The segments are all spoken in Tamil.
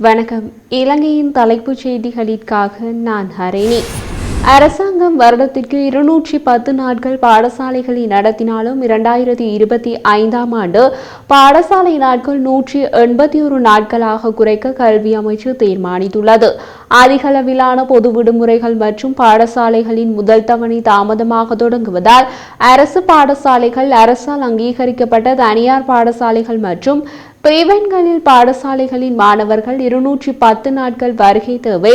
வணக்கம். இலங்கையின் தலைப்புச் செய்திகளிற்காக நான் ஹரிணி. அரசாங்கம் வருடத்திற்கு இருநூற்றி பத்து நாட்கள் பாடசாலைகளை நடத்தினாலும் இரண்டாயிரத்தி இருபத்தி ஐந்தாம் ஆண்டு பாடசாலை நாட்கள் நூற்றி எண்பத்தி ஒரு நாட்களாக குறைக்க கல்வி அமைச்சு தீர்மானித்துள்ளது. அதிகளவிலான பொது விடுமுறைகள் மற்றும் பாடசாலைகளின் முதல் தவணை தாமதமாக தொடங்குவதால் அரசு பாடசாலைகள் அரசால் அங்கீகரிக்கப்பட்ட தனியார் பாடசாலைகள் மற்றும் பிரிவன்களில் பாடசாலைகளின் மாணவர்கள் இருநூற்றி பத்து நாட்கள் வருகை தேவை.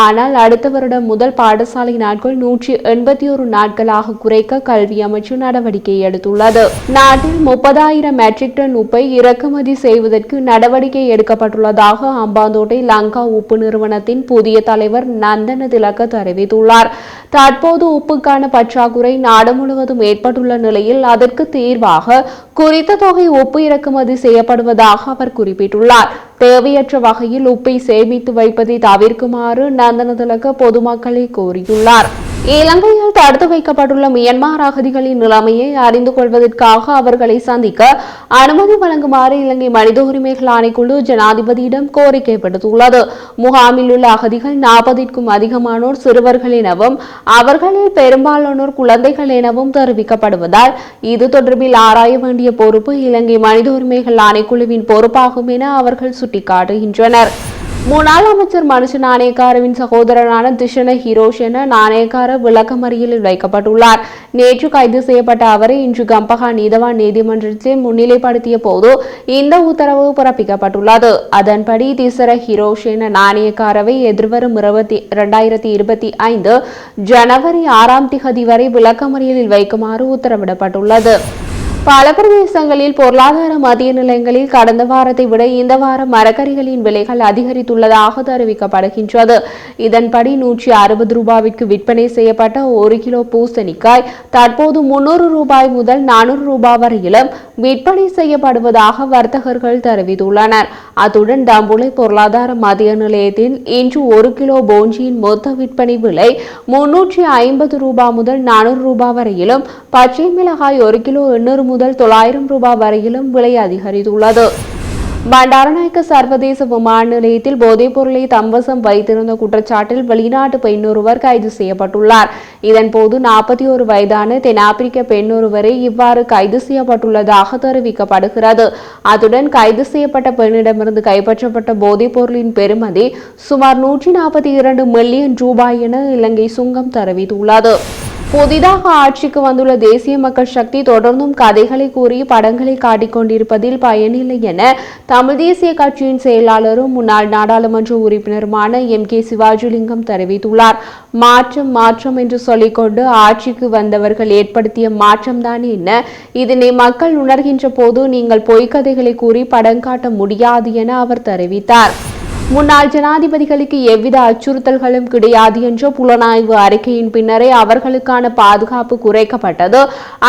ஆனால் அடுத்த வருடம் முதல் பாடசாலை நாட்கள் நூற்றி எண்பத்தி ஒரு நாட்களாக குறைக்க கல்வி அமைச்சு நடவடிக்கை எடுத்துள்ளது. நாட்டில் முப்பதாயிரம் மெட்ரிக் டன் உப்பை இறக்குமதி செய்வதற்கு நடவடிக்கை எடுக்கப்பட்டுள்ளதாக அம்பாந்தோட்டை லங்கா உப்பு நிறுவனத்தின் புதிய தலைவர் நந்தன திலக்க தெரிவித்துள்ளார். தற்போது உப்புக்கான பற்றாக்குறை நாடு முழுவதும் ஏற்பட்டுள்ள நிலையில் அதற்கு தீர்வாக குறித்த தொகை உப்பு இறக்குமதி செய்யப்படுவதாக அவர் குறிப்பிட்டுள்ளார். தேவையற்ற வகையில் உப்பை சேமித்து வைப்பதை தவிர்க்குமாறு நந்தன பொதுமக்களை கோரியுள்ளார். இலங்கையில் தடுத்து வைக்கப்பட்டுள்ள மியன்மார் அகதிகளின் நிலைமையை அறிந்து கொள்வதற்காக அவர்களை சந்திக்க அனுமதி வழங்குமாறு இலங்கை மனித உரிமைகள் ஆணைக்குழு ஜனாதிபதியிடம் கோரிக்கை விடுத்துள்ளது முகாமில் உள்ள அகதிகள் நாற்பதிற்கும் அதிகமானோர் சிறுவர்கள் எனவும் அவர்களில் பெரும்பாலானோர் குழந்தைகள் எனவும் தெரிவிக்கப்படுவதால் இது தொடர்பில் ஆராய வேண்டிய பொறுப்பு இலங்கை மனித உரிமைகள் ஆணைக்குழுவின் பொறுப்பாகும் என அவர்கள் சுட்டிக்காட்டுகின்றனர். முன்னாள் அமைச்சர் மனுஷ நாணயக்காரவின் சகோதரனான திஷன ஹிரோஷன நாணயக்கார விளக்கமறியலில் வைக்கப்பட்டுள்ளார். நேற்று கைது செய்யப்பட்ட அவரை இன்று கம்பகா நீதவான் நீதிமன்றத்தில் முன்னிலைப்படுத்திய போது இந்த உத்தரவு பிறப்பிக்கப்பட்டுள்ளது. அதன்படி திசர ஹிரோஷன நாணயக்காரவை எதிர்வரும் இருபத்தி இரண்டாயிரத்தி இருபத்தி ஐந்து ஜனவரி ஆறாம் திகதி வரை விளக்கமறியலில் வைக்குமாறு உத்தரவிடப்பட்டுள்ளது. பல பிரதேசங்களில் பொருளாதார மதிய நிலையங்களில் கடந்த வாரத்தை விட இந்த வாரம் மரக்கறிகளின் விலைகள் அதிகரித்துள்ளதாக தெரிவிக்கப்படுகின்றது. இதன்படி நூற்றி அறுபது ரூபாய்க்கு விற்பனை செய்யப்பட்ட ஒரு கிலோ பூசணிக்காய் தற்போது முன்னூறு ரூபாய் முதல் நானூறு ரூபாய் வரையிலும் விற்பனை செய்யப்படுவதாக வர்த்தகர்கள் தெரிவித்துள்ளனர். அத்துடன் தம்புளை பொருளாதார மதிய நிலையத்தில் இன்று ஒரு கிலோ போஞ்சியின் மொத்த விற்பனை விலை முன்னூற்றி ஐம்பது ரூபாய் முதல் நானூறு ரூபாய் வரையிலும் பச்சை மிளகாய் ஒரு கிலோ எண்ணூறு முதல் தொள்ளாயிரம் ரூபாய் வரையிலும் விலை அதிகரித்துள்ளது. பண்டாரநாயக்க சர்வதேச விமான நிலையத்தில் போதைப் பொருளை தம்வசம் வைத்திருந்த குற்றச்சாட்டில் வெளிநாட்டு பெண் ஒருவர் கைது செய்யப்பட்டுள்ளார். இதன்போது நாற்பத்தி ஒரு வயதான தென்னாப்பிரிக்க பெண் ஒருவரை இவ்வாறு கைது செய்யப்பட்டுள்ளதாக தெரிவிக்கப்படுகிறது. அத்துடன் கைது செய்யப்பட்ட பெண்ணிடமிருந்து கைப்பற்றப்பட்ட போதைப் பொருளின் பெறுமதி சுமார் நூற்றி நாற்பத்தி இரண்டு மில்லியன் ரூபாய் என இலங்கை சுங்கம் தெரிவித்துள்ளது. புதிதாக ஆட்சிக்கு வந்துள்ள தேசிய மக்கள் சக்தி தொடர்ந்தும் கதைகளை கூறி படங்களை காட்டிக்கொண்டிருப்பதில் பயனில்லை என தமிழ் தேசிய கட்சியின் செயலாளரும் முன்னாள் நாடாளுமன்ற உறுப்பினருமான எம் கே சிவாஜிலிங்கம் தெரிவித்துள்ளார். மாற்றம் மாற்றம் என்று சொல்லிக்கொண்டு ஆட்சிக்கு வந்தவர்கள் ஏற்படுத்திய மாற்றம்தான் என்ன? இதனை மக்கள் உணர்கின்ற போது நீங்கள் பொய்க்கதைகளை கூறி படம் காட்ட முடியாது என அவர் தெரிவித்தார். முன்னாள் ஜனாதிபதிகளுக்கு எவ்வித அச்சுறுத்தல்களும் கிடையாது என்ற புலனாய்வு அறிக்கையின் பின்னரே அவர்களுக்கான பாதுகாப்பு குறைக்கப்பட்டது.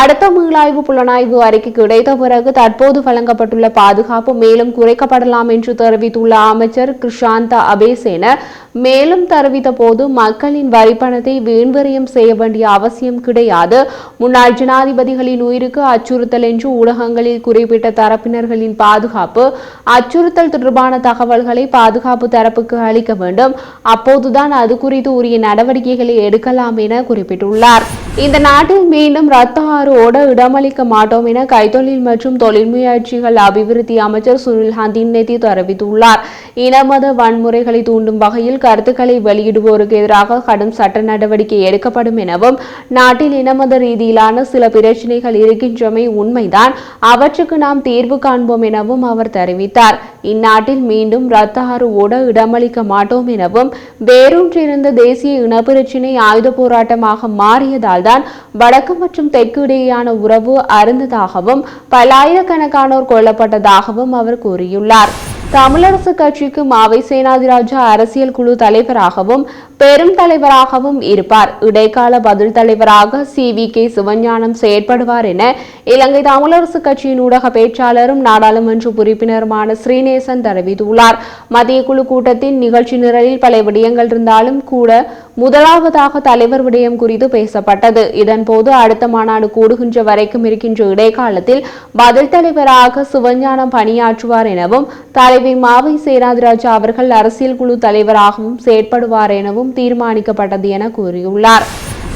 அடுத்த மீளாய்வு புலனாய்வு அறிக்கை கிடைத்த பிறகு தற்போது வழங்கப்பட்டுள்ள பாதுகாப்பு மேலும் குறைக்கப்படலாம் என்று தெரிவித்துள்ள அமைச்சர் கிருஷாந்த அபேசேன மேலும் தெரிவித்த போது மக்களின் வரிப்பணத்தை வீண்வரியம் செய்ய வேண்டிய அவசியம் கிடையாது. முன்னாள் ஜனாதிபதிகளின் உயிருக்கு அச்சுறுத்தல் என்று ஊடகங்களில் குறிப்பிட்ட தரப்பினர்களின் பாதுகாப்பு அச்சுறுத்தல் தொடர்பான தகவல்களை பாதுகாப்பு தரப்புக்கு அளிக்க வேண்டும். அப்போதுதான் அது குறித்து உரிய நடவடிக்கைகளை எடுக்கலாம் என குறிப்பிட்டுள்ளார். இந்த நாட்டில் மீண்டும் ரத்த ஆறு ஓட இடமளிக்க மாட்டோம் என கைத்தொழில் மற்றும் தொழில் முயற்சிகள் அபிவிருத்தி அமைச்சர் சுனில் ஹந்திநெத்தி தெரிவித்துள்ளார். இனமத வன்முறைகளை தூண்டும் வகையில் கருத்துக்களை வெளியிடுவோருக்கு எதிராக கடும் சட்ட நடவடிக்கை எடுக்கப்படும் எனவும் நாட்டில் இனமத ரீதியிலான சில பிரச்சினைகள் இருக்கின்றமை உண்மைதான். அவற்றுக்கு நாம் தீர்வு காண்போம் எனவும் அவர் தெரிவித்தார். இந்நாட்டில் மீண்டும் ரத்த ஆறு ஓட இடமளிக்க மாட்டோம் எனவும் வேரூன்றிருந்த தேசிய இனப்பிரச்சினை ஆயுத போராட்டமாக மாறியதால் தான் வடக்கு மற்றும் தெற்கு இடையேயான உறவு அருந்ததாகவும் பல்லாயிரக்கணக்கானோர் கொல்லப்பட்டதாகவும் அவர் கூறியுள்ளார். தமிழரசு கட்சிக்கு மாவை சேனாதிராஜா அரசியல் குழு தலைவராகவும் பெரும் தலைவராகவும் இருப்பார். இடைக்கால பதில் தலைவராக சி. வி. கே. சிவஞானம் செயற்படுவார் என இலங்கை தமிழரசு கட்சியின் ஊடக பேச்சாளரும் நாடாளுமன்ற உறுப்பினருமான ஸ்ரீநேசன் தெரிவித்துள்ளார். மத்திய குழு கூட்டத்தின் நிகழ்ச்சி நிரலில் பல விடயங்கள் இருந்தாலும் கூட முதலாவதாக தலைவர் விடயம் குறித்து பேசப்பட்டது. இதன்போது அடுத்த மாநாடு கூடுகின்ற வரைக்கும் இருக்கின்ற இடைக்காலத்தில் பதில் தலைவராக சிவஞானம் பணியாற்றுவார் எனவும் தலைவி மாவை சேனாதிராஜா அவர்கள் அரசியல் குழு தலைவராகவும் செயற்படுவார் எனவும் தீர்மானிக்கப்பட்டது என கூறியுள்ளார்.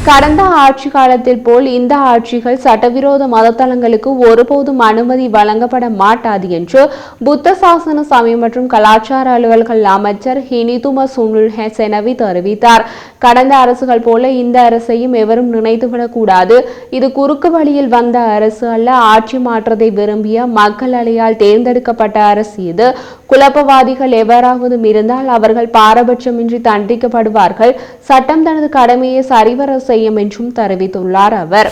கடந்த ஆட்சி காலத்தில் போல் இந்த ஆட்சிகள் சட்டவிரோத மதத்தலங்களுக்கு ஒருபோதும் அனுமதி வழங்கப்பட மாட்டாது என்று புத்த சாசன சமயம் மற்றும் கலாச்சார அலுவல்கள் அமைச்சர் ஹினிதும சுனில் ஹெசனவி தெரிவித்தார். கடந்த அரசுகள் போல இந்த அரசையும் எவரும் நினைத்துவிடக்கூடாது. இது குறுக்கு வழியில் வந்த அரசு அல்ல ஆட்சி மாற்றத்தை விரும்பிய மக்கள் அலையால் தேர்ந்தெடுக்கப்பட்ட அரசு இது. குழப்பவாதிகள் எவராவது இருந்தால் அவர்கள் பாரபட்சமின்றி தண்டிக்கப்படுவார்கள். சட்டம் தனது கடமையை சரிவர செய்யும் என்றும் தெரிவித்துள்ளார் அவர்.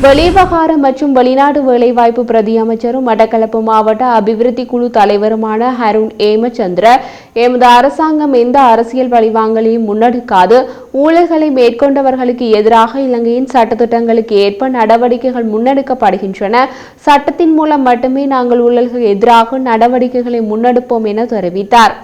வெளிவிவகாரம் மற்றும் வெளிநாடு வேலைவாய்ப்பு பிரதி அமைச்சரும் மட்டக்களப்பு மாவட்ட அபிவிருத்தி குழு தலைவருமான ஹருண் ஏமச்சந்திர எமது அரசாங்கம் எந்த அரசியல் வழிவாங்கலையும் முன்னெடுக்காது. ஊழல்களை மேற்கொண்டவர்களுக்கு எதிராக இலங்கையின் சட்டத்திட்டங்களுக்கு ஏற்ப நடவடிக்கைகள் முன்னெடுக்கப்படுகின்றன. சட்டத்தின் மூலம் மட்டுமே நாங்கள் ஊழல்களுக்கு எதிராக நடவடிக்கைகளை முன்னெடுப்போம் என தெரிவித்தார்.